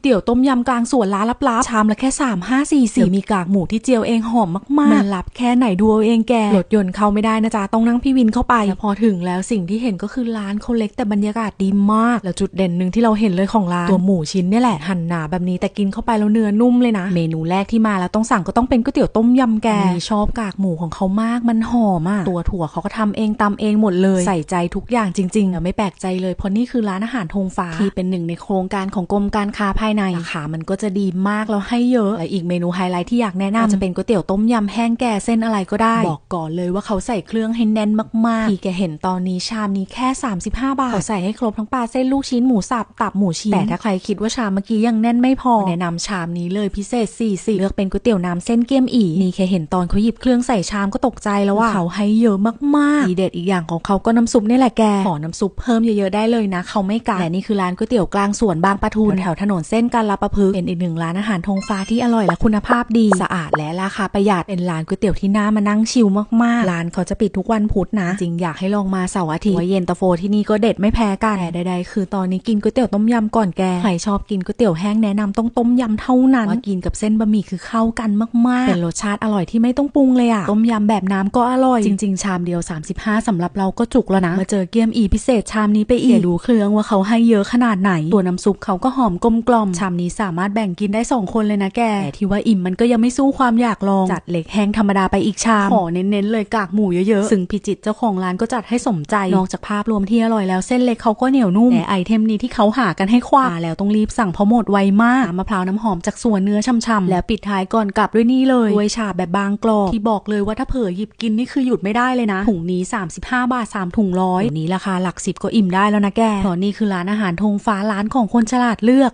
เตี๋ยวต้มยำกลางสวนร้านลับๆชามละแค่3 5 4 4มีกากหมูที่เจียวเองหอมมากๆมันลับแค่ไหนดูเอาเองแกรถยนต์เข้าไม่ได้นะจ๊ะต้องนั่งพี่วินเข้าไปแล้วพอถึงแล้วสิ่งที่เห็นก็คือร้านเขาเล็กแต่บรรยากาศดีมาก แล้วจุดเด่นหนึ่งที่เราเห็นเลยของร้านตัวหมูชิ้นเนี่ยแหละหั่นหนาแบบนี้แต่กินเข้าไปแล้วเนื้อนุ่มเลยนะ เมนูแรกที่มาแล้วต้องสั่งก็ต้องเป็นก๋วยเตี๋ยวต้มยำแกนี่ชอบกากหมูของเขามากมันหอมอะตัวถั่วเขาก็ทำเองตำเองหมดเลยใส่ใจทุกอย่างจริงๆอะไม่แปลกใจเลยเพราะนี่คือร้านอาหารธงฟ้าที่เป็นหนึ่งในโครงการของกรมการค้าภายในราคามันก็จะดีมากแล้วให้เยอะและอีกเมนูไฮไลท์ที่อยากแนะนำจะเป็นก๋วยเตี๋ยวต้มยำแห้งแก่เส้นอะไรก็ได้ บอกก่อนเลยว่าเขาใส่เครื่องให้แน่นมากๆที่แกเห็นตอนนี้ชามนี้แค่ 35 บาทเขาใส่ให้ครบทั้งปลาเส้นลูกชิ้นหมูสับตับหมูชิ้นแต่ถ้าใครคิดว่าชามเมื่อกี้ยังแน่นไม่พอ แนะนำชามนี้เลยพิเศษ40เลือกเป็นก๋วยเตี๋ยวน้ำเส้นเกี๊ยมอีนี่แค่เห็นตอนเขาหยิบเครื่องใส่ชามก็ตกใจแล้วว่าเขาให้เยอะมากๆทีเด็ดอีกอย่างของเขาก็น้ำซุปนี่แหละแกขอน้ำซุปเพิ่มเยอะๆได้เลยนะ เขาไม่กักและนี่คือร้านก๋วยเตี๋ยวกลางสวนบางปะทูนแถวถนนเส้นการละประพฤกเป็นอีกหนึ่งร้านอาหารธงฟ้าที่อร่อยและคุณภาพดีสะอาดและราคาประหยัดเป็นร้านก๋วยเตี๋ยวที่น่ามานั่งชิลมากๆร้านเขาจะปิดทุกวันพุธนะ จริงอยากให้ลองมาเสาร์อาทิตย์ว่าเย็นตาโฟที่นี่ก็เด็ดไม่แพ้กันแต่ใดๆคือตอนนี้กินก๋วยเตี๋ยวต้มยำก่อนแกใครชอบกินก๋วยเตี๋ยวแห้งแนะนำต้องต้มยำเท่านั้นว่ากินกับเส้นบะหมี่คือเข้ากันมากๆเป็นรสชาติอร่อยที่ไม่ต้องปรุงเลยอะต้มยำแบบน้ำก็อร่อยจริง ๆ ชามเดียว 35สำหรับเราก็จุกแล้วนะมาเจอเกี๊ยมอีพิเศษชามนี้ไปอีกดูเครื่องว่าเขาให้เยอะขนาดไหนตัวน้ำซุปเขาก็หอมกลมกล่อมชามนี้สามารถแบ่งกินได้สองคนเลยนะแกแต่ที่ว่าอิ่มมันก็ยังไม่สู้ความอยากลอง จัดเล็กแห้งธรรมดาไปอีกชามขอเน้นๆเลยกากหมูเยอะๆ ซึ่งพิจิตรเจ้าของร้านก็จัดให้สมใจ นอกจากภาพรวมที่อร่อยแล้วเส้นเล็กเขาก็เหนียวนุ่มแต่ไอเทมนี้ที่เขาหากันให้คว้าแล้วต้องรีบสั่งเพราะหมดไวมากน้ำมะพร้าวน้ำหอมจากสวนเนื้อช่ำๆแล้วปิดท้ายก่อนกลับด้วยนี่เลยด้วยชาแบบบางกรอบที่บอกเลยว่าถ้าเผลอหยิบกินนี่คือหยุดไม่ได้เลยนะถุงนี้ 35 บาท3ถุงร้อยเดี๋ยวนี้ราคาหลักสิบก็อิ่มได้แล้วนะแกเพราะนี่คือร้านอาหารธงฟ้าร้านของคนฉลาดเลือก